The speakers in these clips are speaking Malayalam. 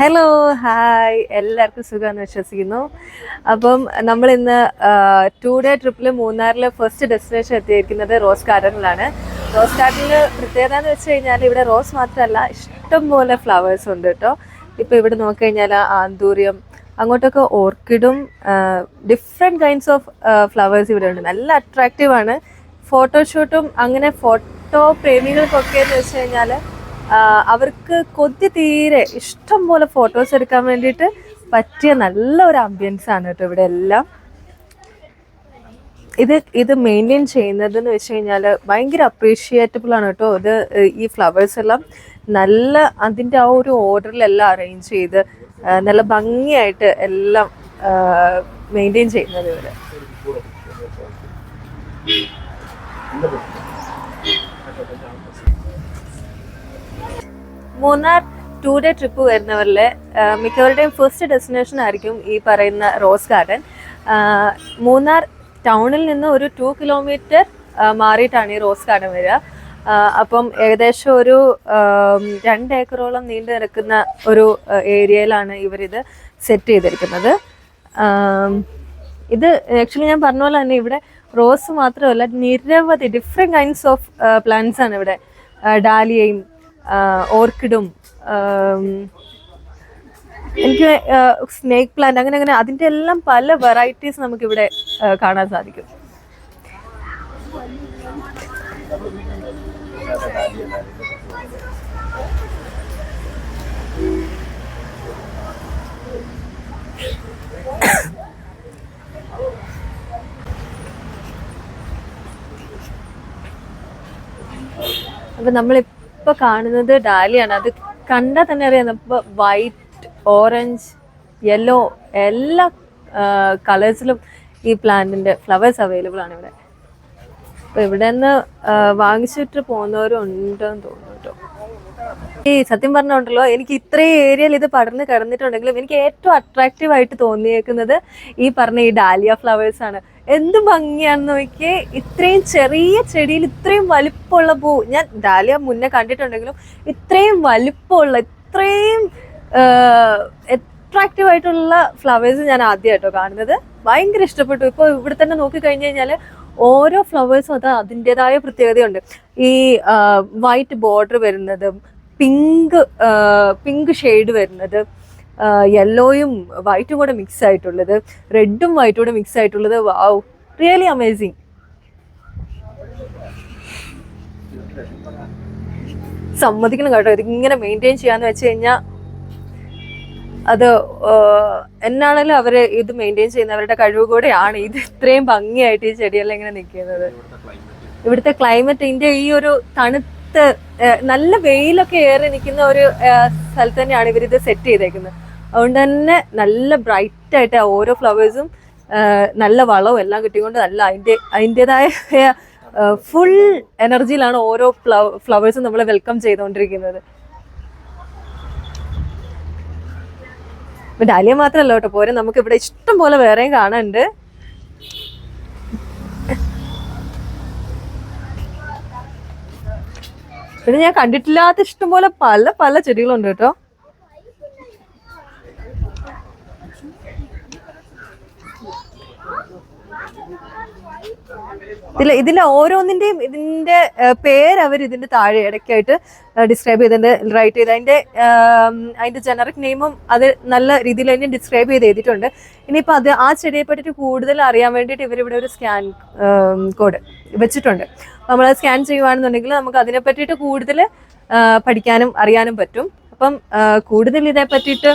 ഹലോ ഹായ് എല്ലാവർക്കും സുഖമെന്ന് വിശ്വസിക്കുന്നു. അപ്പം നമ്മൾ ഇന്ന് ടു ഡേ ട്രിപ്പിൽ മൂന്നാറിൽ ഫസ്റ്റ് ഡെസ്റ്റിനേഷൻ എത്തിയിരിക്കുന്നത് റോസ് ഗാർഡനിലാണ്. റോസ് ഗാർഡനിൽ പ്രത്യേകത എന്ന് വെച്ച് കഴിഞ്ഞാൽ ഇവിടെ റോസ് മാത്രമല്ല ഇഷ്ടം പോലെ ഫ്ലവേഴ്സ് ഉണ്ട് കേട്ടോ ഇപ്പോൾ ഇവിടെ നോക്കിക്കഴിഞ്ഞാൽ ആന്തൂര്യം അങ്ങോട്ടൊക്കെ ഓർക്കിഡും ഡിഫറെന്റ് കൈൻഡ്സ് ഓഫ് ഫ്ലവേഴ്സ് ഇവിടെ ഉണ്ട്. നല്ല അട്രാക്റ്റീവ് ആണ്. ഫോട്ടോഷൂട്ടും അങ്ങനെ ഫോട്ടോ പ്രേമികൾക്കൊക്കെ എന്ന് വെച്ച് കഴിഞ്ഞാൽ അവർക്ക് കൊതി തീരെ ഇഷ്ടം പോലെ ഫോട്ടോസ് എടുക്കാൻ വേണ്ടിയിട്ട് പറ്റിയ നല്ല ഒരു ആംബിയൻസ് ആണ് കേട്ടോ ഇവിടെ എല്ലാം. ഇത് ഇത് മെയിന്റെയിൻ ചെയ്യുന്നത് എന്ന് വെച്ച് കഴിഞ്ഞാൽ ഭയങ്കര അപ്രീഷിയേറ്റബിൾ ആണ് കേട്ടോ. ഇത് ഈ ഫ്ലവേഴ്സ് എല്ലാം നല്ല അതിന്റെ ആ ഒരു ഓർഡറിലെല്ലാം അറേഞ്ച് ചെയ്ത് നല്ല ഭംഗിയായിട്ട് എല്ലാം മെയിന്റെയിൻ ചെയ്യുന്നത് ഇവർ മൂന്നാർ ടു ഡേ ട്രിപ്പ് വരുന്നവരിൽ മിക്കവരുടെയും ഫസ്റ്റ് ഡെസ്റ്റിനേഷൻ ആയിരിക്കും ഈ പറയുന്ന റോസ് ഗാർഡൻ. മൂന്നാർ ടൗണിൽ നിന്ന് ഒരു ടു കിലോമീറ്റർ മാറിയിട്ടാണ് ഈ റോസ് ഗാർഡൻ വരിക. അപ്പം ഏകദേശം ഒരു രണ്ട് ഏക്കറോളം നീണ്ടു നിൽക്കുന്ന ഒരു ഏരിയയിലാണ് ഇവരിത് സെറ്റ് ചെയ്തിരിക്കുന്നത്. ഇത് ആക്ച്വലി ഞാൻ പറഞ്ഞ പോലെ തന്നെ ഇവിടെ റോസ് മാത്രമല്ല നിരവധി ഡിഫറെന്റ് കൈൻഡ്സ് ഓഫ് പ്ലാന്റ്സ് ആണ് ഇവിടെ ഡാലിയയും ഓർക്കിഡും എനിക്ക് സ്നേക്ക് പ്ലാന്റ് അങ്ങനെ അങ്ങനെ അതിന്റെ എല്ലാം പല വെറൈറ്റീസ് നമുക്കിവിടെ കാണാൻ സാധിക്കും. അപ്പൊ നമ്മളിപ്പോ കാണുന്നത് ഡാലിയാണ്. അത് കണ്ടാൽ തന്നെ അറിയാം. ഇപ്പൊ വൈറ്റ് ഓറഞ്ച് യെല്ലോ എല്ലാ കളേഴ്സിലും ഈ പ്ലാന്റിന്റെ ഫ്ലവേഴ്സ് അവൈലബിൾ ആണ് ഇവിടെ. അപ്പൊ ഇവിടെ നിന്ന് വാങ്ങിച്ചിട്ട് പോകുന്നവരും ഉണ്ടെന്ന് തോന്നുന്നു കേട്ടോ. ഈ സത്യം പറഞ്ഞുണ്ടല്ലോ എനിക്ക് ഇത്രയും ഏരിയയിൽ ഇത് പടർന്ന് കിടന്നിട്ടുണ്ടെങ്കിലും എനിക്ക് ഏറ്റവും അട്രാക്റ്റീവ് ആയിട്ട് തോന്നിയേക്കുന്നത് ഈ പറഞ്ഞ ഈ ഡാലിയ ഫ്ലവേഴ്സ് ആണ്. എന്ത് ഭംഗിയാണെന്ന് നോക്കിയേ. ഇത്രയും ചെറിയ ചെടിയിൽ ഇത്രയും വലിപ്പമുള്ള പൂ. ഞാൻ ഡാലിയ മുന്നേ കണ്ടിട്ടുണ്ടെങ്കിലും ഇത്രയും വലിപ്പമുള്ള ഇത്രയും അട്രാക്റ്റീവ് ആയിട്ടുള്ള ഫ്ലവേഴ്സ് ഞാൻ ആദ്യമായിട്ടോ കാണുന്നത്. ഭയങ്കര ഇഷ്ടപ്പെട്ടു. ഇപ്പോൾ ഇവിടെ തന്നെ നോക്കി കഴിഞ്ഞു കഴിഞ്ഞാൽ ഓരോ ഫ്ലവേഴ്സും അത് അതിന്റെതായ പ്രത്യേകതയുണ്ട്. ഈ വൈറ്റ് ബോർഡർ വരുന്നതും പിങ്ക് പിങ്ക് ഷെയ്ഡ് വരുന്നത് യെല്ലോയും വൈറ്റും കൂടെ മിക്സ് ആയിട്ടുള്ളത് റെഡും വൈറ്റും കൂടെ മിക്സ് ആയിട്ടുള്ളത് വാവ് റിയലി അമേസിങ് സമ്മതിക്കണം കേട്ടോ ഇതിങ്ങനെ മെയിന്റെയിൻ ചെയ്യാന്ന് വെച്ച് കഴിഞ്ഞാൽ അത് ആഹ്, എന്നാണേലും അവർ ഇത് മെയിന്റെയിൻ ചെയ്യുന്നവരുടെ കഴിവ് കൂടെയാണ്. ഇത് ഇത്രയും ഭംഗിയായിട്ട് ഈ ചെടിയെല്ലാം ഇങ്ങനെ നിൽക്കുന്നത്. ഇവിടുത്തെ ക്ലൈമറ്റ് ഇന്ത്യ ഈ ഒരു തണുത്ത് നല്ല വെയിലൊക്കെ ഏറി നിൽക്കുന്ന ഒരു സ്ഥലത്ത് തന്നെയാണ് ഇവരിത് സെറ്റ് ചെയ്തേക്കുന്നത്. അതുകൊണ്ട് തന്നെ നല്ല ബ്രൈറ്റ് ആയിട്ട് ഓരോ ഫ്ലവേഴ്സും നല്ല വളവും എല്ലാം കിട്ടിക്കൊണ്ട് നല്ല അതിന്റെ അതിന്റെതായ ഫുൾ എനർജിയിലാണ് ഓരോ ഫ്ലവേഴ്സും നമ്മളെ വെൽക്കം ചെയ്തുകൊണ്ടിരിക്കുന്നത്. ഡാലിയ മാത്രമല്ല കേട്ടോ പോരെ നമുക്ക് ഇവിടെ ഇഷ്ടം പോലെ വേറെയും കാണാനുണ്ട്. പിന്നെ ഞാൻ കണ്ടിട്ടില്ലാത്ത ഇഷ്ടം പോലെ പല പല ചെടികളുണ്ട് കേട്ടോ. ഇതിൽ ഇതിലെ ഓരോന്നിന്റെയും ഇതിന്റെ പേര് അവർ ഇതിന്റെ താഴെ ഇടയ്ക്കായിട്ട് ഡിസ്ക്രൈബ് ചെയ്തിട്ടുണ്ട് റൈറ്റ് ചെയ്ത്. അതിന്റെ അതിന്റെ ജനറിക് നെയിമും അത് നല്ല രീതിയിൽ തന്നെ ഡിസ്ക്രൈബ് ചെയ്ത് എഴുതിയിട്ടുണ്ട്. ഇനിയിപ്പോൾ അത് ആ ചെടിയെ പറ്റിയിട്ട് കൂടുതൽ അറിയാൻ വേണ്ടിയിട്ട് ഇവരിവിടെ ഒരു സ്കാൻ കോഡ് വെച്ചിട്ടുണ്ട്. നമ്മൾ സ്കാൻ ചെയ്യുവാണെന്നുണ്ടെങ്കിൽ നമുക്ക് അതിനെ പറ്റിയിട്ട് കൂടുതൽ പഠിക്കാനും അറിയാനും പറ്റും. അപ്പം കൂടുതൽ ഇതേ പറ്റിയിട്ട്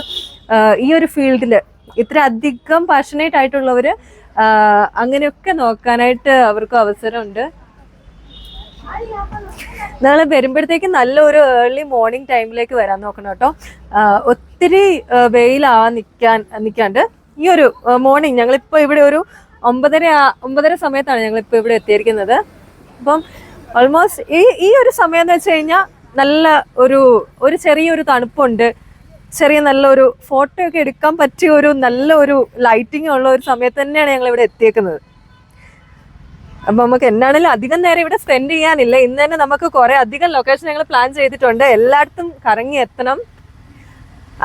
ഈ ഒരു ഫീൽഡിൽ ഇത്ര അധികം പാഷനേറ്റ് ആയിട്ടുള്ളവർ അങ്ങനെയൊക്കെ നോക്കാനായിട്ട് അവർക്ക് അവസരമുണ്ട്. നാളെ വരുമ്പോഴത്തേക്ക് നല്ലൊരു ഏർലി മോർണിംഗ് ടൈമിലേക്ക് വരാൻ നോക്കണം കേട്ടോ. ഒത്തിരി വെയിലാവാൻ നിൽക്കാൻ നിൽക്കാണ്ട് ഈ ഒരു മോർണിംഗ് ഞങ്ങളിപ്പോൾ ഇവിടെ ഒരു ഒമ്പതര ഒമ്പതര സമയത്താണ് ഞങ്ങളിപ്പോൾ ഇവിടെ എത്തിയിരിക്കുന്നത്. അപ്പം ഓൾമോസ്റ്റ് ഈ ഈ ഒരു സമയം എന്ന് വെച്ച് കഴിഞ്ഞാൽ നല്ല ഒരു ഒരു ചെറിയൊരു തണുപ്പുണ്ട്. ചെറിയ നല്ലൊരു ഫോട്ടോ ഒക്കെ എടുക്കാൻ പറ്റിയ ഒരു നല്ല ഒരു ലൈറ്റിംഗ് ഉള്ള ഒരു സമയത്ത് തന്നെയാണ് ഞങ്ങൾ ഇവിടെ എത്തിയേക്കുന്നത്. അപ്പൊ നമുക്ക് എന്നാണെങ്കിലും അധികം നേരം ഇവിടെ സ്പെൻഡ് ചെയ്യാനില്ല. ഇന്ന് തന്നെ നമുക്ക് കുറെ അധികം ലൊക്കേഷൻ ഞങ്ങൾ പ്ലാൻ ചെയ്തിട്ടുണ്ട്. എല്ലായിടത്തും കറങ്ങി എത്തണം.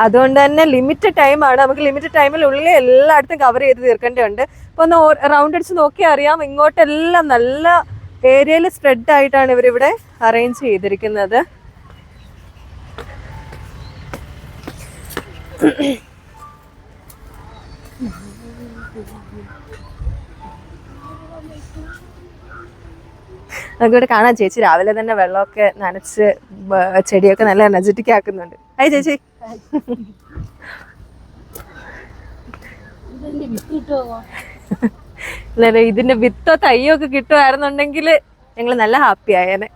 അതുകൊണ്ട് തന്നെ ലിമിറ്റഡ് ടൈമാണ് നമുക്ക് ലിമിറ്റഡ് ടൈമിനുള്ളിൽ എല്ലായിടത്തും കവർ ചെയ്ത് തീർക്കേണ്ടതുണ്ട്. അപ്പോൾ ഒന്ന് റൗണ്ട് അടിച്ച് നോക്കിയാൽ അറിയാം. ഇങ്ങോട്ടെല്ലാം നല്ല ഏരിയയിൽ സ്പ്രെഡ് ആയിട്ടാണ് ഇവരിവിടെ അറേഞ്ച് ചെയ്തിരിക്കുന്നത്. നമുക്കിവിടെ കാണാം ചേച്ചി രാവിലെ തന്നെ വെള്ളമൊക്കെ നനച്ച് ചെടിയൊക്കെ നല്ല എനർജറ്റിക് ആക്കുന്നുണ്ട്. ഹായ് ചേച്ചി. അല്ലേ ഇതിന്റെ വിത്തോ തയ്യോ ഒക്കെ കിട്ടുമായിരുന്നുണ്ടെങ്കിൽ ഞങ്ങൾ നല്ല ഹാപ്പി ആയേനെ.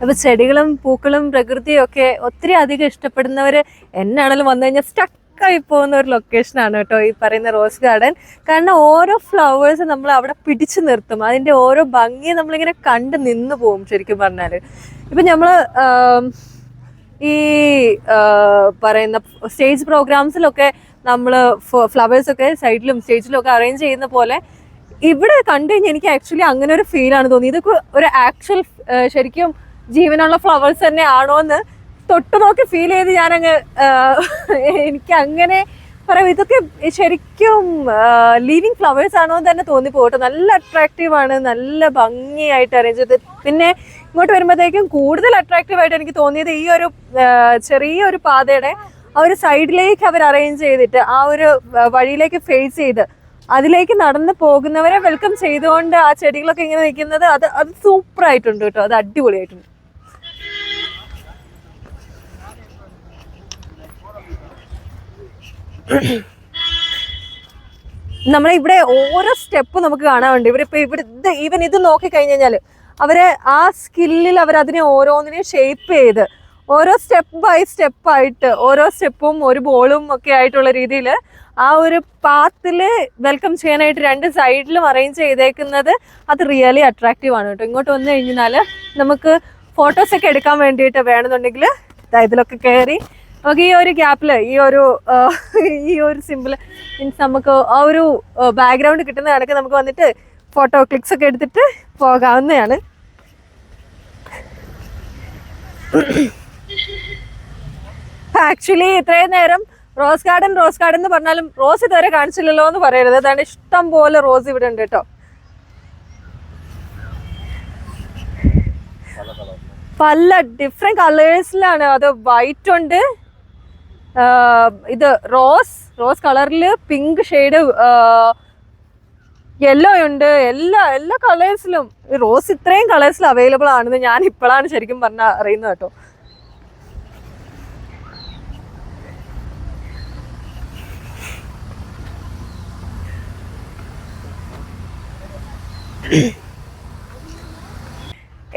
അപ്പൊ ചെടികളും പൂക്കളും പ്രകൃതിയും ഒക്കെ ഒത്തിരി അധികം ഇഷ്ടപ്പെടുന്നവര് എന്നാണെങ്കിലും വന്നു കഴിഞ്ഞാൽ സ്റ്റക്കായി പോകുന്ന ഒരു ലൊക്കേഷൻ ആണ് കേട്ടോ ഈ പറയുന്ന റോസ് ഗാർഡൻ കാരണം ഓരോ ഫ്ലവേഴ്സ് നമ്മൾ അവിടെ പിടിച്ചു നിർത്തും. അതിന്റെ ഓരോ ഭംഗി നമ്മളിങ്ങനെ കണ്ട് നിന്ന് പോകും ശരിക്കും പറഞ്ഞാൽ. ഇപ്പൊ നമ്മൾ ഈ പറയുന്ന സ്റ്റേജ് പ്രോഗ്രാംസിലൊക്കെ നമ്മൾ ഫ്ലവേഴ്സ് ഒക്കെ സൈഡിലും സ്റ്റേജിലും ഒക്കെ അറേഞ്ച് ചെയ്യുന്ന പോലെ ഇവിടെ കണ്ടു കഴിഞ്ഞാൽ എനിക്ക് ആക്ച്വലി അങ്ങനെ ഒരു ഫീൽ ആണ് തോന്നിയത്. ഇതൊക്കെ ഒരു ആക്ച്വൽ ശരിക്കും ജീവനുള്ള ഫ്ലവേഴ്സ് തന്നെ ആണോ എന്ന് തൊട്ട് നോക്കി ഫീൽ ചെയ്ത് ഞാനങ്ങ് എനിക്ക് അങ്ങനെ പറയാം. ഇതൊക്കെ ശരിക്കും ലീവിങ് ഫ്ലവേഴ്സ് ആണോ എന്ന് തന്നെ തോന്നിപ്പോട്ടെ നല്ല അട്രാക്റ്റീവ് ആണ്. നല്ല ഭംഗിയായിട്ട് അറേഞ്ച് ചെയ്ത്. പിന്നെ ഇങ്ങോട്ട് വരുമ്പോഴത്തേക്കും കൂടുതൽ അട്രാക്റ്റീവ് ആയിട്ട് എനിക്ക് തോന്നിയത് ഈ ഒരു ചെറിയ ചെറിയൊരു പാതയുടെ ആ ഒരു സൈഡിലേക്ക് അവർ അറേഞ്ച് ചെയ്തിട്ട് ആ ഒരു വഴിയിലേക്ക് ഫേസ് ചെയ്ത് അതിലേക്ക് നടന്നു പോകുന്നവരെ വെൽക്കം ചെയ്തുകൊണ്ട് ആ ചെടികളൊക്കെ ഇങ്ങനെ നിൽക്കുന്നത് അത് അത് സൂപ്പർ ആയിട്ടുണ്ട് കേട്ടോ. അത് അടിപൊളിയായിട്ടുണ്ട്. നമ്മളെ ഇവിടെ ഓരോ സ്റ്റെപ്പ് നമുക്ക് കാണാറുണ്ട് ഇവരിപ്പോ ഇവിടെ ഇത് ഈവൻ ഇത് നോക്കി കഴിഞ്ഞു കഴിഞ്ഞാൽ അവർ ആ സ്കില്ലിൽ അവർ അതിനെ ഓരോന്നിനെയും ഷേപ്പ് ചെയ്ത് ഓരോ സ്റ്റെപ്പ് ബൈ സ്റ്റെപ്പ് ആയിട്ട് ഓരോ സ്റ്റെപ്പും ഒരു ബോളും ഒക്കെ ആയിട്ടുള്ള രീതിയിൽ ആ ഒരു പാത്തിൽ വെൽക്കം ചെയ്യാനായിട്ട് രണ്ട് സൈഡിലും അറേഞ്ച് ചെയ്തേക്കുന്നത് അത് റിയലി അട്രാക്റ്റീവ് ആണ് കേട്ടോ. ഇങ്ങോട്ട് വന്നു കഴിഞ്ഞാൽ നമുക്ക് ഫോട്ടോസ് ഒക്കെ എടുക്കാൻ വേണ്ടിയിട്ട് വേണമെന്നുണ്ടെങ്കിൽ ഇതിലൊക്കെ കയറി നമുക്ക് ഈ ഒരു ഗ്യാപ്പിൽ ഈ ഒരു ഈ ഒരു സിമ്പിൾ മീൻസ് നമുക്ക് ആ ഒരു ബാക്ക്ഗ്രൗണ്ട് കിട്ടുന്ന കണക്ക് നമുക്ക് വന്നിട്ട് ഫോട്ടോ ക്ലിക്സ് ഒക്കെ എടുത്തിട്ട് പോകാവുന്നതാണ്. ആക്ച്വലി ഇത്രയും നേരം റോസ് ഗാർഡൻ റോസ് ഗാർഡൻ എന്ന് പറഞ്ഞാലും റോസ് ഇതുവരെ കാണിച്ചില്ലല്ലോ എന്ന് പറയരുത്. അതാണ് ഇഷ്ടം പോലെ റോസ് ഇവിടെ ഉണ്ട് കേട്ടോ. പല ഡിഫറെന്റ് കളേഴ്സിലാണ് അത് വൈറ്റ് ഉണ്ട്. ഇത് റോസ് റോസ് കളറിൽ പിങ്ക് ഷെയ്ഡ് യെല്ലോ ഉണ്ട്. എല്ലാ എല്ലാ കളേഴ്സിലും റോസ് ഇത്രയും കളേഴ്സിൽ അവൈലബിൾ ആണെന്ന് ഞാൻ ഇപ്പോഴാണ് ശരിക്കും പറഞ്ഞ അറിയുന്നത് കേട്ടോ.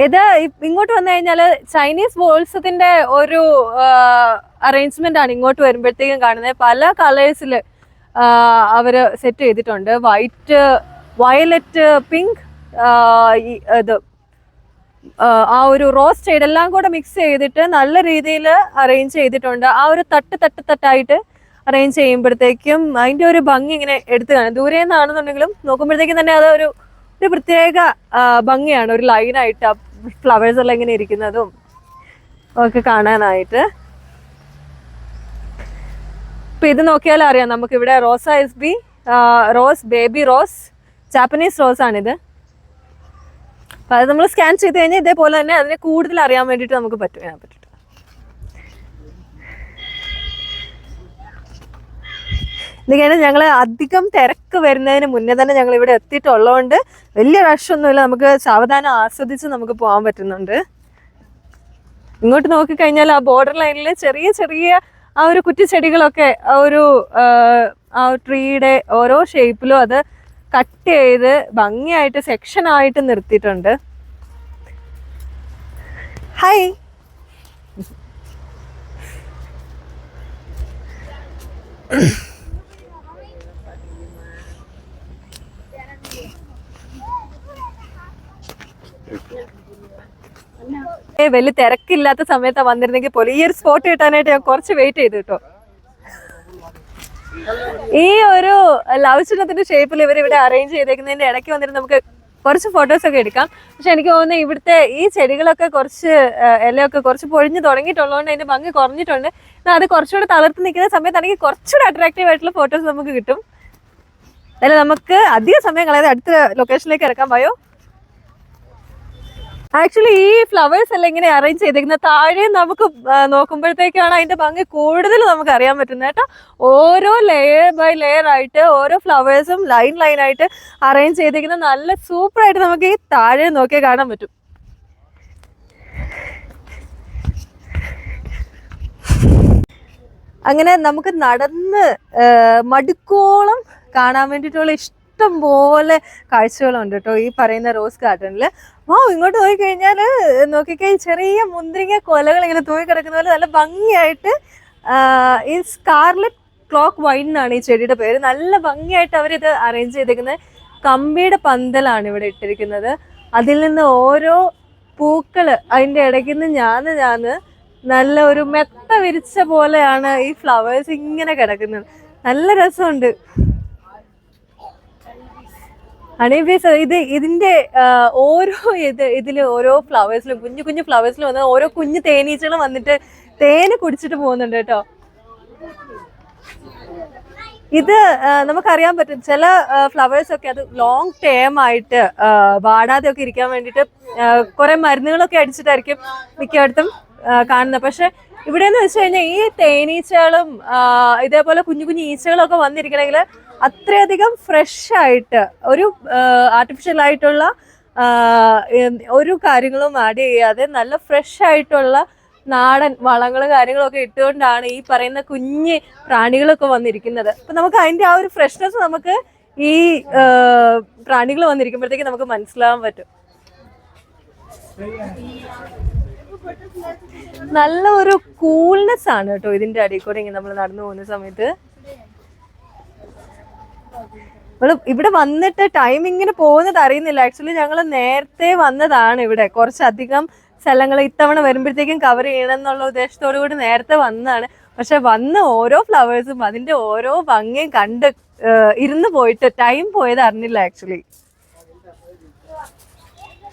ഇത് ഇങ്ങോട്ട് വന്നു കഴിഞ്ഞാൽ ചൈനീസ് ബോൾസത്തിന്റെ ഒരു അറേഞ്ച്മെന്റ് ആണ് ഇങ്ങോട്ട് വരുമ്പോഴത്തേക്കും കാണുന്നത്. പല കളേഴ്സിൽ അവർ സെറ്റ് ചെയ്തിട്ടുണ്ട്. വൈറ്റ് വയലറ്റ് പിങ്ക് ഇത്. ആ, ഒരു റോസ് ഷെയ്ഡ് എല്ലാം കൂടെ മിക്സ് ചെയ്തിട്ട് നല്ല രീതിയിൽ അറേഞ്ച് ചെയ്തിട്ടുണ്ട്. ആ ഒരു തട്ട് തട്ട് തട്ടായിട്ട് അറേഞ്ച് ചെയ്യുമ്പോഴത്തേക്കും അതിന്റെ ഒരു ഭംഗി ഇങ്ങനെ എടുത്തു കാണും. ദൂരെ നിന്നാണെന്നുണ്ടെങ്കിലും നോക്കുമ്പോഴത്തേക്കും തന്നെ അത് ഒരു ഒരു പ്രത്യേക ഭംഗിയാണ്. ഒരു ലൈനായിട്ട് ആ ഫ്ലവേഴ്സ് എല്ലാം ഇങ്ങനെ ഇരിക്കുന്നതും ഒക്കെ കാണാനായിട്ട്. ഇപ്പൊ ഇത് നോക്കിയാൽ അറിയാം നമുക്ക് ഇവിടെ റോസ S B rose baby rose Japanese rose ആണിത്. അപ്പൊ അത് നമ്മൾ സ്കാൻ ചെയ്ത് കഴിഞ്ഞാൽ ഇതേപോലെ തന്നെ അതിനെ കൂടുതൽ അറിയാൻ വേണ്ടിയിട്ട് നമുക്ക് പറ്റും ഇതിനെ ഇതൊക്കെയാണ് ഞങ്ങൾ അധികം തിരക്ക് വരുന്നതിന് മുന്നേ തന്നെ ഞങ്ങൾ ഇവിടെ എത്തിയിട്ടുള്ളതുകൊണ്ട് വലിയ റഷൊന്നുമില്ല നമുക്ക് സാവധാനം ആസ്വദിച്ച് നമുക്ക് പോകാൻ പറ്റുന്നുണ്ട്. ഇങ്ങോട്ട് നോക്കിക്കഴിഞ്ഞാൽ ആ ബോർഡർ ലൈനിൽ ചെറിയ ചെറിയ ആ ഒരു കുറ്റിച്ചെടികളൊക്കെ ആ ഒരു ആ, ട്രീയുടെ ഓരോ ഷേപ്പിലും അത് കട്ട് ചെയ്ത് ഭംഗിയായിട്ട് സെക്ഷൻ ആയിട്ട് നിർത്തിയിട്ടുണ്ട്. ഹായ് ഏ വലിയ തിരക്കില്ലാത്ത സമയത്താ വന്നിരുന്നെങ്കിൽ പോലും ഈ ഒരു സ്പോട്ട് കിട്ടാനായിട്ട് ഞാൻ കുറച്ച് വെയിറ്റ് ചെയ്തു കേട്ടോ. ഈ ഒരു ലവ് ചിഹ്നത്തിന്റെ ഷേപ്പിൽ ഇവർ ഇവിടെ അറേഞ്ച് ചെയ്തേക്കുന്നതിന്റെ ഇടയ്ക്ക് വന്നിട്ട് നമുക്ക് കുറച്ച് ഫോട്ടോസ് ഒക്കെ എടുക്കാം. പക്ഷെ എനിക്ക് തോന്നുന്നത് ഇവിടുത്തെ ഈ ചെടികളൊക്കെ കുറച്ച് ഇലയൊക്കെ കുറച്ച് പൊഴിഞ്ഞ് തുടങ്ങിയിട്ടുള്ളതുകൊണ്ട് അതിന്റെ ഭംഗി കുറഞ്ഞിട്ടുണ്ട്. എന്നാൽ അത് കുറച്ചുകൂടെ തളർത്ത് നിൽക്കുന്ന സമയത്താണെങ്കിൽ കുറച്ചുകൂടെ അട്രാക്റ്റീവ് ആയിട്ടുള്ള ഫോട്ടോസ് നമുക്ക് കിട്ടും. അതായത് നമുക്ക് അധിക സമയം കളയാതെ അടുത്ത ലൊക്കേഷനിലേക്ക് ഇറക്കാൻ പോയോ? ആക്ച്വലി ഈ ഫ്ലവേഴ്സ് എല്ലാം ഇങ്ങനെ അറേഞ്ച് ചെയ്തിരിക്കുന്നത് താഴെ നമുക്ക് നോക്കുമ്പോഴത്തേക്കാണ് അതിന്റെ ഭംഗി കൂടുതൽ നമുക്ക് അറിയാൻ പറ്റുന്നത് കേട്ടോ. ഓരോ ലെയർ ബൈ ലെയർ ആയിട്ട് ഓരോ ഫ്ലവേഴ്സും ലൈൻ ലൈൻ ആയിട്ട് അറേഞ്ച് ചെയ്തിരിക്കുന്നത് നല്ല സൂപ്പർ ആയിട്ട് നമുക്ക് ഈ താഴെ നോക്കിയാൽ കാണാൻ പറ്റും. അങ്ങനെ നമുക്ക് നടന്ന് മടുക്കോളം കാണാൻ വേണ്ടിയിട്ടുള്ള ഇഷ്ടം പോലെ കാഴ്ചകളുണ്ട് കേട്ടോ ഈ പറയുന്ന റോസ് ഗാർഡനിൽ വാ ഇങ്ങോട്ട് പോയി കഴിഞ്ഞാൽ നോക്കിക്കേ ചെറിയ മുന്തിരിങ്ങ കൊലകൾ ഇങ്ങനെ തൂങ്ങി കിടക്കുന്ന പോലെ നല്ല ഭംഗിയായിട്ട് ഈ സ്കാർലറ്റ് ക്ലോക്ക് വൈൻ എന്നാണ് ഈ ചെടിയുടെ പേര്. നല്ല ഭംഗിയായിട്ട് അവരിത് അറേഞ്ച് ചെയ്തേക്കുന്നത് കമ്പിയുടെ പന്തലാണ് ഇവിടെ ഇട്ടിരിക്കുന്നത്. അതിൽ നിന്ന് ഓരോ പൂക്കൾ അതിന്റെ ഇടയ്ക്ക് നിന്ന് ഞാൻ ഞാൻ നല്ല ഒരു മെത്ത വിരിച്ച പോലെയാണ് ഈ ഫ്ലവേഴ്സ് ഇങ്ങനെ കിടക്കുന്നത്. നല്ല രസമുണ്ട്. ഹണിബീസ് ഇത് ഇതിന്റെ ഓരോ ഇത് ഇതിൽ ഓരോ ഫ്ലവേഴ്സിലും കുഞ്ഞു കുഞ്ഞു ഫ്ലവേഴ്സിലും വന്ന ഓരോ കുഞ്ഞു തേനീച്ചകളും വന്നിട്ട് തേന് കുടിച്ചിട്ട് പോകുന്നുണ്ട് കേട്ടോ. ഇത് നമുക്കറിയാൻ പറ്റും. ചില ഫ്ലവേഴ്സ് ഒക്കെ അത് ലോങ് ടേം ആയിട്ട് വാടാതെ ഒക്കെ ഇരിക്കാൻ വേണ്ടിയിട്ട് കുറെ മരുന്നുകളൊക്കെ അടിച്ചിട്ടായിരിക്കും മിക്കയിടത്തും കാണുന്നത്. പക്ഷെ ഇവിടെ എന്ന് വെച്ച് കഴിഞ്ഞാൽ ഈ തേനീച്ചകളും ഇതേപോലെ കുഞ്ഞു കുഞ്ഞു ഈച്ചകളൊക്കെ വന്നിരിക്കണമെങ്കിൽ അത്രയധികം ഫ്രഷ് ആയിട്ട് ഒരു ആർട്ടിഫിഷ്യൽ ആയിട്ടുള്ള ഒരു കാര്യങ്ങളും ആഡ് ചെയ്യാതെ നല്ല ഫ്രഷ് ആയിട്ടുള്ള നാടൻ വളങ്ങളും കാര്യങ്ങളൊക്കെ ഇട്ടുകൊണ്ടാണ് ഈ പറയുന്ന കുഞ്ഞ് പ്രാണികളൊക്കെ വന്നിരിക്കുന്നത്. അപ്പൊ നമുക്ക് അതിന്റെ ആ ഒരു ഫ്രഷ്നെസ് നമുക്ക് ഈ പ്രാണികൾ വന്നിരിക്കുമ്പോഴത്തേക്ക് നമുക്ക് മനസ്സിലാവാൻ പറ്റും. നല്ല ഒരു കൂൾനെസ് ആണ് കേട്ടോ ഇതിന്റെ അടിയിൽ കൂടെ ഇങ്ങനെ നമ്മൾ നടന്നു പോകുന്ന സമയത്ത്. നമ്മൾ ഇവിടെ വന്നിട്ട് ടൈം ഇങ്ങനെ പോകുന്നത് അറിയുന്നില്ല. ആക്ച്വലി ഞങ്ങൾ നേരത്തെ വന്നതാണ് ഇവിടെ. കുറച്ചധികം സ്ഥലങ്ങൾ ഇത്തവണ വരുമ്പോഴത്തേക്കും കവർ ചെയ്യണം എന്നുള്ള ഉദ്ദേശത്തോടു കൂടി നേരത്തെ വന്നതാണ്. പക്ഷെ വന്ന ഓരോ ഫ്ലവേഴ്സും അതിന്റെ ഓരോ ഭംഗിയും കണ്ട് ഇരുന്ന് പോയിട്ട് ടൈം പോയത് അറിഞ്ഞില്ല ആക്ച്വലി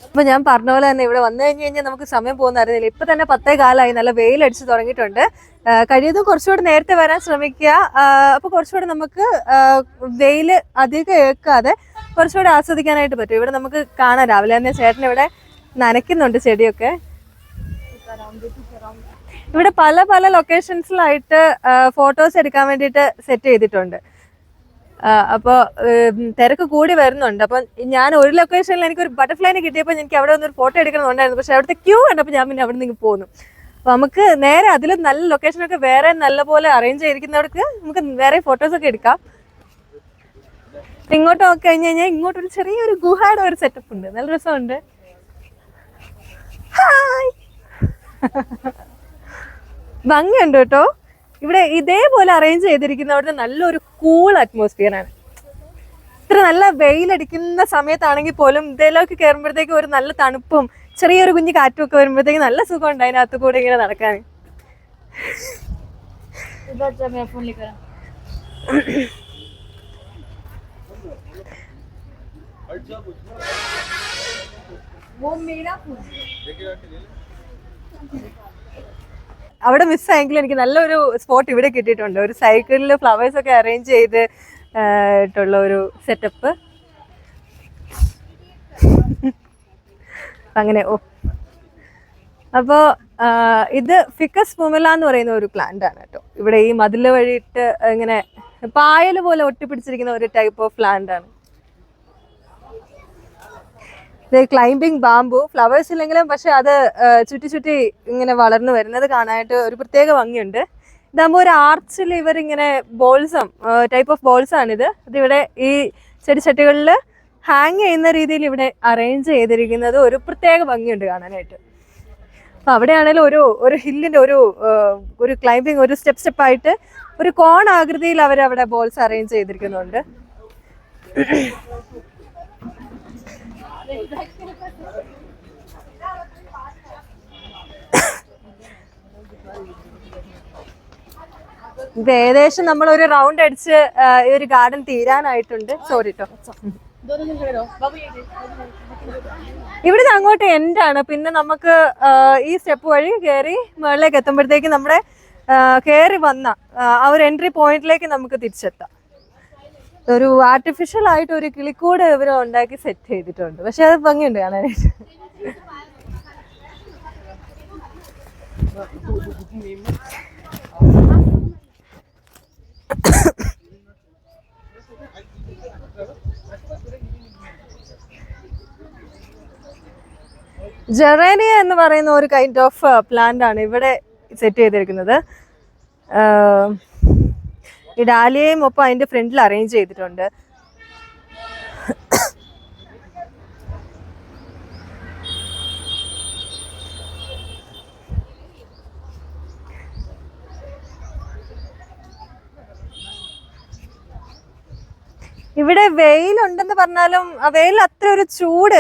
അപ്പൊ ഞാൻ പറഞ്ഞ പോലെ തന്നെ ഇവിടെ വന്നു കഴിഞ്ഞു കഴിഞ്ഞാൽ നമുക്ക് സമയം പോകുന്ന അറിയില്ല ഇപ്പൊ തന്നെ പത്തേ കാലമായി നല്ല വെയിലടിച്ച് തുടങ്ങിയിട്ടുണ്ട്. കഴിയുന്നതും കുറച്ചുകൂടി നേരത്തെ വരാൻ ശ്രമിക്കുക. അപ്പൊ കുറച്ചുകൂടി നമുക്ക് വെയിൽ അധികം ഏൽക്കാതെ കുറച്ചുകൂടി ആസ്വദിക്കാനായിട്ട് പറ്റും. ഇവിടെ നമുക്ക് കാണാം. രാവിലെ തന്നെ ചേട്ടൻ ഇവിടെ നനയ്ക്കുന്നുണ്ട് ചെടിയൊക്കെ. ഇവിടെ പല പല ലൊക്കേഷൻസിലായിട്ട് ഫോട്ടോസ് എടുക്കാൻ വേണ്ടിയിട്ട് സെറ്റ് ചെയ്തിട്ടുണ്ട്. അപ്പോൾ തിരക്ക് കൂടി വരുന്നുണ്ട്. അപ്പം ഞാൻ ഒരു ലൊക്കേഷനിൽ എനിക്ക് ഒരു ബട്ടർഫ്ലൈനെ കിട്ടിയപ്പോൾ എനിക്ക് അവിടെ ഒരു ഫോട്ടോ എടുക്കണമെന്നുണ്ടായിരുന്നു. പക്ഷെ അവിടുത്തെ ക്യൂ കണ്ടപ്പോൾ ഞാൻ പിന്നെ അവിടെ നിന്ന് പോന്നു. അപ്പോൾ നമുക്ക് നേരെ അതിലും നല്ല ലൊക്കേഷനൊക്കെ വേറെ നല്ലപോലെ അറേഞ്ച് ചെയ്തിരിക്കുന്നവർക്ക് നമുക്ക് വേറെ ഫോട്ടോസ് ഒക്കെ എടുക്കാം. ഇങ്ങോട്ട് നോക്കി കഴിഞ്ഞ് കഴിഞ്ഞാൽ ഇങ്ങോട്ട് ഒരു ചെറിയൊരു ഗുഹയുടെ ഒരു സെറ്റപ്പ് ഉണ്ട്. നല്ല രസമുണ്ട്. ഭംഗിയുണ്ട് കേട്ടോ. ഇവിടെ ഇതേപോലെ അറേഞ്ച് ചെയ്തിരിക്കുന്നവിടെ നല്ലൊരു കൂൾ അറ്റ്മോസ്ഫിയർ ആണ് ഇത്ര നല്ല വെയിലടിക്കുന്ന സമയത്താണെങ്കിൽ പോലും ഇതിലേക്ക് കയറുമ്പോഴത്തേക്കും ഒരു നല്ല തണുപ്പും ചെറിയൊരു കുഞ്ഞു കാറ്റും ഒക്കെ വരുമ്പോഴത്തേക്കും നല്ല സുഖമുണ്ട് അതിനകത്ത് കൂടെ ഇങ്ങനെ നടക്കാൻ इधर जा मैं फोन लेकर आ। वो मेरा फोन അവിടെ മിസ്സായെങ്കിലും എനിക്ക് നല്ലൊരു സ്പോട്ട് ഇവിടെ കിട്ടിയിട്ടുണ്ട്. ഒരു സൈക്കിളിൽ ഫ്ലവേഴ്സ് ഒക്കെ അറേഞ്ച് ചെയ്ത് ഇട്ടുള്ള ഒരു സെറ്റപ്പ് അങ്ങനെ ഓ. അപ്പോൾ ഇത് ഫിക്കസ് മുമല എന്ന് പറയുന്ന ഒരു പ്ലാന്റ് ആണ് കേട്ടോ. ഇവിടെ ഈ മതിൽ വഴിയിട്ട് ഇങ്ങനെ പായൽ പോലെ ഒട്ടിപ്പിടിച്ചിരിക്കുന്ന ഒരു ടൈപ്പ് ഓഫ് പ്ലാന്റ് ആണ്. ഇത് ക്ലൈംബിംഗ് ബാമ്പു ഫ്ലവേഴ്സ് ഇല്ലെങ്കിലും പക്ഷെ അത് ചുറ്റി ചുറ്റി ഇങ്ങനെ വളർന്നു വരുന്നത് കാണാനായിട്ട് ഒരു പ്രത്യേക ഭംഗിയുണ്ട്. ഇതാകുമ്പോൾ ഒരു ആർച്ചിൽ ഇവരിങ്ങനെ ബോൾസം ടൈപ്പ് ഓഫ് ബോൾസ് ആണിത്. ഇതിവിടെ ഈ ചെടിച്ചട്ടികളിൽ ഹാങ് ചെയ്യുന്ന രീതിയിൽ ഇവിടെ അറേഞ്ച് ചെയ്തിരിക്കുന്നത് ഒരു പ്രത്യേക ഭംഗിയുണ്ട് കാണാനായിട്ട്. അപ്പോൾ അവിടെയാണെങ്കിലും ഒരു ഒരു ഹില്ലിന്റെ ഒരു ഒരു ക്ലൈംബിംഗ് ഒരു സ്റ്റെപ്പ് സ്റ്റെപ്പായിട്ട് ഒരു കോൺ ആകൃതിയിൽ അവരവിടെ ബോൾസ് അറേഞ്ച് ചെയ്തിരിക്കുന്നുണ്ട്. ഇത് ഏകദേശം നമ്മൾ ഒരു റൗണ്ട് അടിച്ച് ഈ ഒരു ഗാർഡൻ തീരാനായിട്ടുണ്ട്. സോറിട്ടോ ഇവിടുന്ന് അങ്ങോട്ട് എൻഡാണ് പിന്നെ നമുക്ക് ഈ സ്റ്റെപ്പ് വഴി കയറി മുകളിലേക്ക് എത്തുമ്പോഴത്തേക്ക് നമ്മുടെ കയറി വന്ന ആ ഒരു എൻട്രി പോയിന്റിലേക്ക് നമുക്ക് തിരിച്ചെത്താം. ഒരു ആർട്ടിഫിഷ്യൽ ആയിട്ട് ഒരു കിളിക്കൂട് ഇവർ ഉണ്ടാക്കി സെറ്റ് ചെയ്തിട്ടുണ്ട്. പക്ഷെ അത് ഭംഗിയുണ്ട് കാണാനായിട്ട്. ജെറേനിയ എന്ന് പറയുന്ന ഒരു കൈൻഡ് ഓഫ് പ്ലാന്റ് ആണ് ഇവിടെ സെറ്റ് ചെയ്തിരിക്കുന്നത്. ആഹ് ഈ ഡാലിയയും ഒപ്പം അതിന്റെ ഫ്രണ്ടിൽ അറേഞ്ച് ചെയ്തിട്ടുണ്ട്. ഇവിടെ വെയിലുണ്ടെന്ന് പറഞ്ഞാലും വെയിൽ അത്ര ഒരു ചൂട്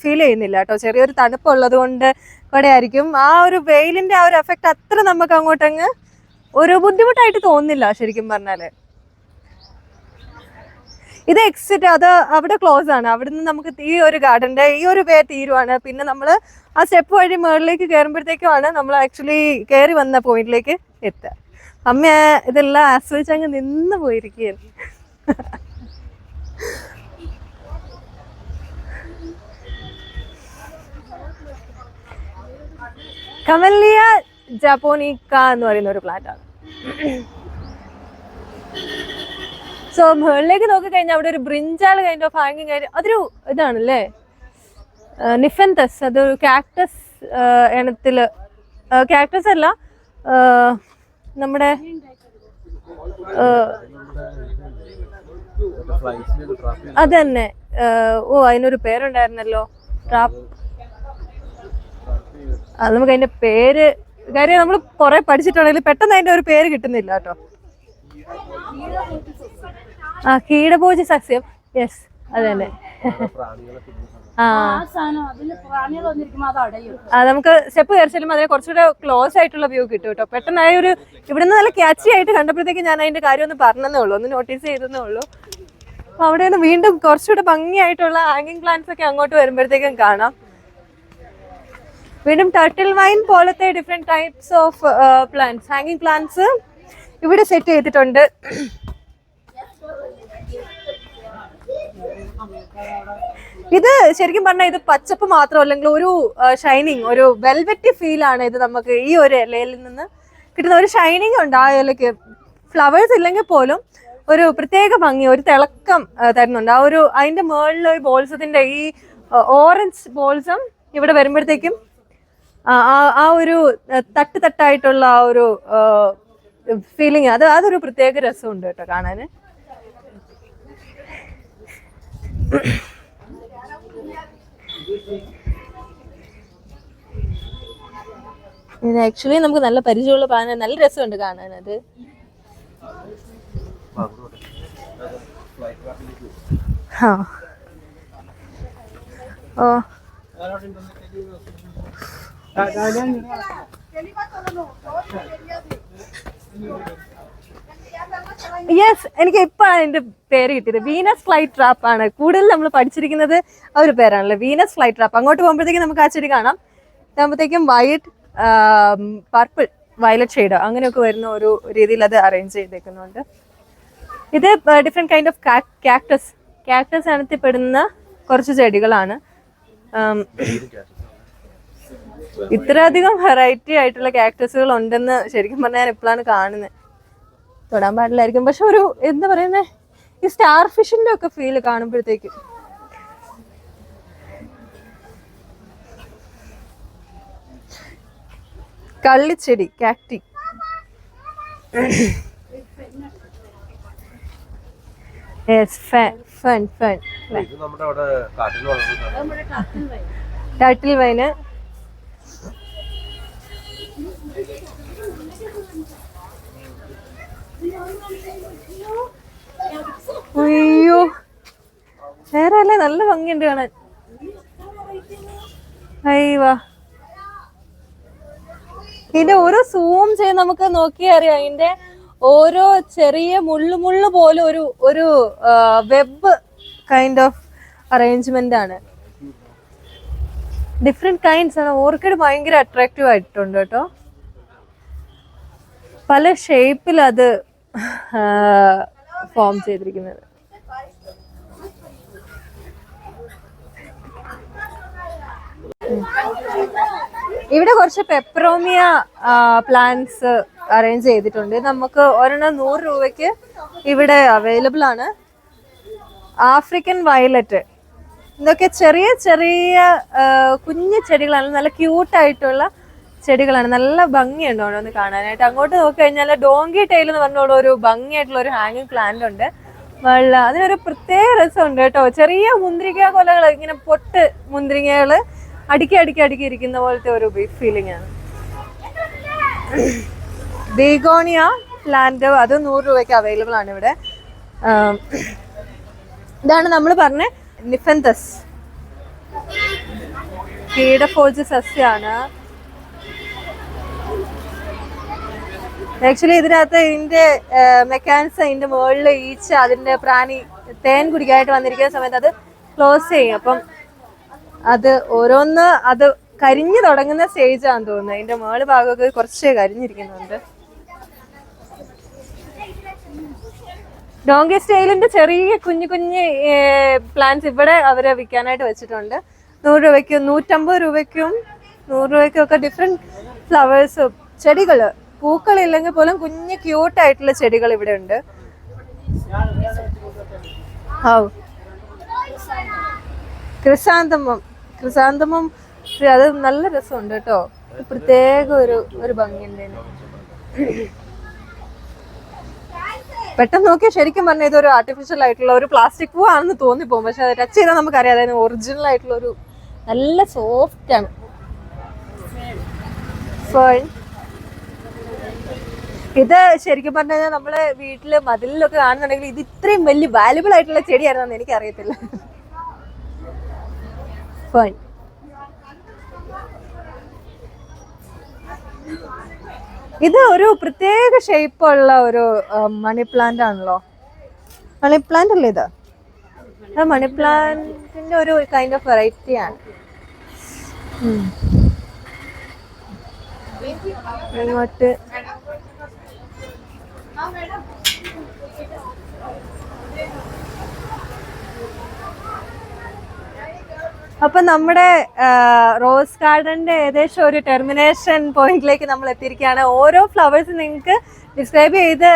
ഫീൽ ചെയ്യുന്നില്ല കേട്ടോ. ചെറിയൊരു തണുപ്പുള്ളത് കൊണ്ട് ഇവിടെ ആയിരിക്കും ആ ഒരു വെയിലിന്റെ ആ ഒരു എഫക്റ്റ് അത്ര നമുക്ക് അങ്ങോട്ടങ്ങ് ഒരു ബുദ്ധിമുട്ടായിട്ട് തോന്നുന്നില്ല ശരിക്കും പറഞ്ഞാൽ. ഇത് എക്സിറ്റ് അത് അവിടെ ക്ലോസ് ആണ്. അവിടെ നിന്ന് നമുക്ക് ഈ ഒരു ഗാർഡന്റെ ഈ ഒരു വേ തീരുവാണ്. പിന്നെ നമ്മൾ ആ സ്റ്റെപ്പ് വഴി മുകളിലേക്ക് കയറുമ്പോഴത്തേക്കുമാണ് നമ്മൾ ആക്ച്വലി കയറി വന്ന പോയിന്റിലേക്ക് എത്തുക. അമ്മ ഇതെല്ലാം ആസ്വദിച്ച് അങ്ങ് നിന്ന് പോയിരിക്കുകയാണ്. കമലിയ ജാപ്പോണിക്ക എന്ന് പറയുന്ന ഒരു പ്ലാന്റ് ആണ്. സോ മുകളിലേക്ക് നോക്കിക്കഴിഞ്ഞാൽ അവിടെ ഒരു ബ്രിഞ്ചാൾ കൈൻഡ് ഓഫ് ഹാങ്ങിങ് ആയിട്ട് അതൊരു ഇതാണല്ലേ? നിഫൻതസ് അതൊരു കാക്ടസ് ഇനത്തിൽ. കാക്ടസ് അല്ല നമ്മുടെ ആ, അത് തന്നെ ഓ അതിനൊരു പേരുണ്ടായിരുന്നല്ലോ. ട്രാപ്പ് അത് നമുക്ക് അതിന്റെ പേര് കാര്യം നമ്മൾ കുറെ പഠിച്ചിട്ടുണ്ടെങ്കിൽ പെട്ടെന്ന് അതിന്റെ ഒരു പേര് കിട്ടുന്നില്ല കേട്ടോ. ആ കീടഭോജി സസ്യം. യെസ് അത് തന്നെ ആ നമുക്ക് സ്റ്റെപ്പ് കയറിച്ചാലും അതിന് കുറച്ചുകൂടെ ക്ലോസ് ആയിട്ടുള്ള വ്യൂ കിട്ടും കേട്ടോ. പെട്ടെന്ന് ആ ഒരു ഇവിടുന്ന് നല്ല ക്യാച്ചി ആയിട്ട് കണ്ടപ്പോഴത്തേക്ക് ഞാൻ അതിന്റെ കാര്യം ഒന്ന് പറഞ്ഞതേ ഉള്ളൂ ഒന്ന് നോട്ടീസ് ചെയ്തതേ ഉള്ളൂ. അപ്പൊ അവിടെ നിന്ന് വീണ്ടും കുറച്ചുകൂടെ ഭംഗിയായിട്ടുള്ള ഹാങ്ങിങ് പ്ലാന്റ്സ് ഒക്കെ അങ്ങോട്ട് വരുമ്പോഴത്തേക്കും കാണാം. വീണ്ടും ടർട്ടിൽ വൈൻ പോലത്തെ ഡിഫറെന്റ് ടൈപ്സ് ഓഫ് പ്ലാന്റ്സ് ഹാങ്ങിങ് പ്ലാന്റ്സ് ഇവിടെ സെറ്റ് ചെയ്തിട്ടുണ്ട്. ഇത് ശരിക്കും പറഞ്ഞാൽ ഇത് പച്ചപ്പ് മാത്രം അല്ലെങ്കിൽ ഒരു ഷൈനിങ് ഒരു വെൽവെറ്റി ആണ് ഇത് നമുക്ക് ഈ ഒരു ഇലയിൽ നിന്ന് കിട്ടുന്ന. ഒരു ഷൈനിങ് ഉണ്ട്. ആ ഇലയ്ക്ക് ഫ്ലവേഴ്സ് ഇല്ലെങ്കിൽ പോലും ഒരു പ്രത്യേക ഭംഗി ഒരു തിളക്കം ആ, തരുന്നുണ്ട്. ആ ഒരു അതിന്റെ മുകളിൽ ഒരു ബോൾസത്തിന്റെ ഈ ഓറഞ്ച് ബോൾസം ഇവിടെ വരുമ്പോഴത്തേക്കും ആ ഒരു തട്ട് തട്ടായിട്ടുള്ള ആ ഒരു ഫീലിംഗ് അത് അതൊരു പ്രത്യേക രസമുണ്ട് കേട്ടോ കാണാൻ ഇത് ആക്ച്വലി നമുക്ക് നല്ല പരിചയമുള്ള പാന നല്ല രസമുണ്ട് കാണാൻ അത് ആ. ഓ. യെസ് എനിക്ക് ഇപ്പോഴാണ് എന്റെ പേര് കിട്ടിയത്. വീനസ് ഫ്ലൈറ്റ് ട്രാപ്പ് ആണ്. കൂടുതൽ നമ്മൾ പഠിച്ചിരിക്കുന്നത് ആ ഒരു പേരാണല്ലോ. വീനസ് ഫ്ലൈറ്റ് ട്രാപ്പ് അങ്ങോട്ട് പോകുമ്പോഴത്തേക്കും നമുക്ക് ആ ചെടി കാണാം. ഇതാകുമ്പോഴത്തേക്കും വൈറ്റ് പർപ്പിൾ വയലറ്റ് ഷെയ്ഡ് അങ്ങനെയൊക്കെ വരുന്ന ഒരു രീതിയിൽ അത് അറേഞ്ച് ചെയ്തേക്കുന്നുണ്ട്. ഇത് different kind of cactus cactus ഇനത്തിൽപ്പെടുന്ന കുറച്ച് ചെടികളാണ്. ഉം, ഇത്രയധികം വെറൈറ്റി ആയിട്ടുള്ള കാക്ടസുകൾ ഉണ്ടെന്ന് ശരിക്കും പറഞ്ഞാൽ ഞാൻ എപ്പോഴാണ് കാണുന്നത് തൊടാൻ പാടില്ലായിരിക്കും. പക്ഷെ ഒരു എന്താ പറയുന്നേ? ഈ സ്റ്റാർ ഫിഷിന്റെ ഒക്കെ ഫീൽ കാണുമ്പോഴത്തേക്ക്. കള്ളിച്ചെടി കാക്ടി യെസ് ഫൺ അയ്യോ. വേറെ അല്ലേ നല്ല ഭംഗിയുണ്ട് കാണാൻ. അയ്യോ ഇതിന്റെ ഓരോ സൂം ചെയ്ത് നമുക്ക് നോക്കിയാൽ അറിയാം. ഇതിന്റെ ഓരോ ചെറിയ മുള്ളു മുള്ളു പോലെ ഒരു ഒരു വെബ് കൈൻഡ് ഓഫ് അറേഞ്ച്മെന്റ് ആണ്. ഡിഫറെന്റ് കൈൻഡ്സ് ആണ്. ഓർക്കിഡ് ഭയങ്കര അട്രാക്റ്റീവ് ആയിട്ടുണ്ട് കേട്ടോ. പല ഷേപ്പിൽ അത് ഫോം ചെയ്തിരിക്കുന്നത്. ഇവിടെ കുറച്ച് പെപ്രോമിയ പ്ലാന്റ്സ് അറേഞ്ച് ചെയ്തിട്ടുണ്ട്. നമുക്ക് ഒരെണ്ണം നൂറ് രൂപയ്ക്ക് ഇവിടെ അവൈലബിൾ ആണ്. ആഫ്രിക്കൻ വയലറ്റ് ഇതൊക്കെ ചെറിയ ചെറിയ കുഞ്ഞു ചെടികളാണ്. നല്ല ക്യൂട്ടായിട്ടുള്ള ചെടികളാണ്. നല്ല ഭംഗിയുണ്ട് ഓരോന്ന് കാണാനായിട്ട്. അങ്ങോട്ട് നോക്കി കഴിഞ്ഞാൽ ഡോങ്കി ടൈൽ എന്ന് പറഞ്ഞോളൂ ഒരു ഭംഗിയായിട്ടുള്ള ഒരു ഹാങ്ങിങ് പ്ലാന്റ് ഉണ്ട്. വെള്ള അതിനൊരു പ്രത്യേക രസമുണ്ട് കേട്ടോ. ചെറിയ മുന്തിരിക്ക കൊലകൾ ഇങ്ങനെ പൊട്ട് മുന്തിരിങ്ങകൾ അടുക്കി അടുക്കി അടുക്കി ഇരിക്കുന്ന പോലത്തെ ഒരു ഫീലിംഗ് ആണ്. ബീഗോണിയ പ്ലാന്റ് അത് നൂറ് രൂപയ്ക്ക് അവൈലബിൾ ആണ് ഇവിടെ. ഇതാണ് നമ്മൾ പറഞ്ഞ നിഫന്തസ്. കീടഫോജ് സസ്യമാണ് ആക്ച്വലി ഇതിനകത്ത് ഇതിന്റെ മെക്കാനിസം ഇതിന്റെ മുകളിൽ ഈച്ച അതിന്റെ പ്രാണി തേൻ കുടിക്കാനായിട്ട് വന്നിരിക്കുന്ന സമയത്ത് അത് ക്ലോസ് ചെയ്യും. അപ്പം അത് ഓരോന്ന് അത് കരിഞ്ഞു തുടങ്ങുന്ന സ്റ്റേജ് ആണെന്ന് തോന്നുന്നു. അതിന്റെ മുകൾ ഭാഗമൊക്കെ കുറച്ച് കരിഞ്ഞിരിക്കുന്നുണ്ട്. ഡോങ്കി സ്റ്റൈലിന്റെ ചെറിയ കുഞ്ഞു കുഞ്ഞ് പ്ലാന്റ്സ് ഇവിടെ അവരെ വിൽക്കാനായിട്ട് വെച്ചിട്ടുണ്ട്. നൂറ് രൂപയ്ക്കും നൂറ്റമ്പത് രൂപയ്ക്കും നൂറ് രൂപയ്ക്കും ഒക്കെ ഡിഫറെന്റ് ഫ്ലവേഴ്സും ചെടികൾ പൂക്കളില്ലെങ്കിൽ പോലും കുഞ്ഞു ക്യൂട്ട് ആയിട്ടുള്ള ചെടികൾ ഇവിടെ ഉണ്ട്. ഔ. ക്രിസാന്തമം. ക്രിസാന്തമം അത് നല്ല രസമുണ്ട് കേട്ടോ. പ്രത്യേക ഒരു ഒരു ഭംഗിയുണ്ട്. പെട്ടെന്ന് നോക്കിയാൽ ശരിക്കും പറഞ്ഞാൽ ഇതൊരു ആർട്ടിഫിഷ്യൽ ആയിട്ടുള്ള ഒരു പ്ലാസ്റ്റിക് പൂ ആണെന്ന് തോന്നിപ്പോകും. പക്ഷെ അത് ടച്ച് ചെയ്താൽ നമുക്കറിയാം. അതായത് ഒറിജിനൽ ആയിട്ടുള്ള ഒരു നല്ല സോഫ്റ്റ് ആണ്. ഫേൺ ഇത് ശരിക്കും പറഞ്ഞു കഴിഞ്ഞാൽ നമ്മൾ വീട്ടിൽ മതിലിലൊക്കെ കാണുന്നുണ്ടെങ്കിൽ ഇത് ഇത്രയും വലിയ വാല്യുബിൾ ആയിട്ടുള്ള ചെടിയായിരുന്നു എനിക്ക് അറിയത്തില്ല ഇത് ഒരു പ്രത്യേക ഷേപ്പുള്ള ഒരു മണി പ്ലാന്റ് ആണല്ലോ. മണി പ്ലാന്റ് അല്ലേ ഇത്? മണി പ്ലാന്റിന്റെ ഒരു കൈൻഡ് ഓഫ് വെറൈറ്റി ആണ്. ഇങ്ങോട്ട് അപ്പൊ നമ്മുടെ റോസ് ഗാർഡന്റെ ഏകദേശം ഒരു ടെർമിനേഷൻ പോയിന്റിലേക്ക് നമ്മൾ എത്തിയിരിക്കുകയാണ്. ഓരോ ഫ്ലവേഴ്സ് നിങ്ങൾക്ക് ഡിസ്ക്രൈബ് ചെയ്ത്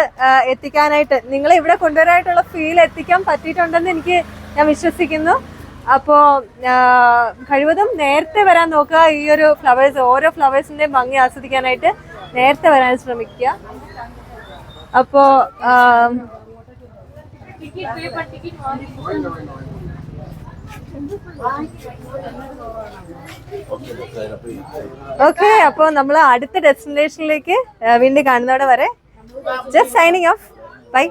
എത്തിക്കാനായിട്ട് നിങ്ങൾ ഇവിടെ കൊണ്ടുവരാനായിട്ടുള്ള ഫീൽ എത്തിക്കാൻ പറ്റിയിട്ടുണ്ടെന്ന് എനിക്ക് ഞാൻ വിശ്വസിക്കുന്നു. അപ്പോൾ കഴിവതും നേരത്തെ വരാൻ നോക്കുക. ഈ ഒരു ഫ്ലവേഴ്സ് ഓരോ ഫ്ലവേഴ്സിന്റെ ഭംഗി ആസ്വദിക്കാനായിട്ട് നേരത്തെ വരാൻ ശ്രമിക്കുക. അപ്പോൾ ഓക്കെ അപ്പോൾ നമ്മൾ അടുത്ത ഡെസ്റ്റിനേഷനിലേക്ക് വീണ്ടും കാണുന്നവിടെ വരെ ജസ്റ്റ് സൈനിങ് ഓഫ് ബൈ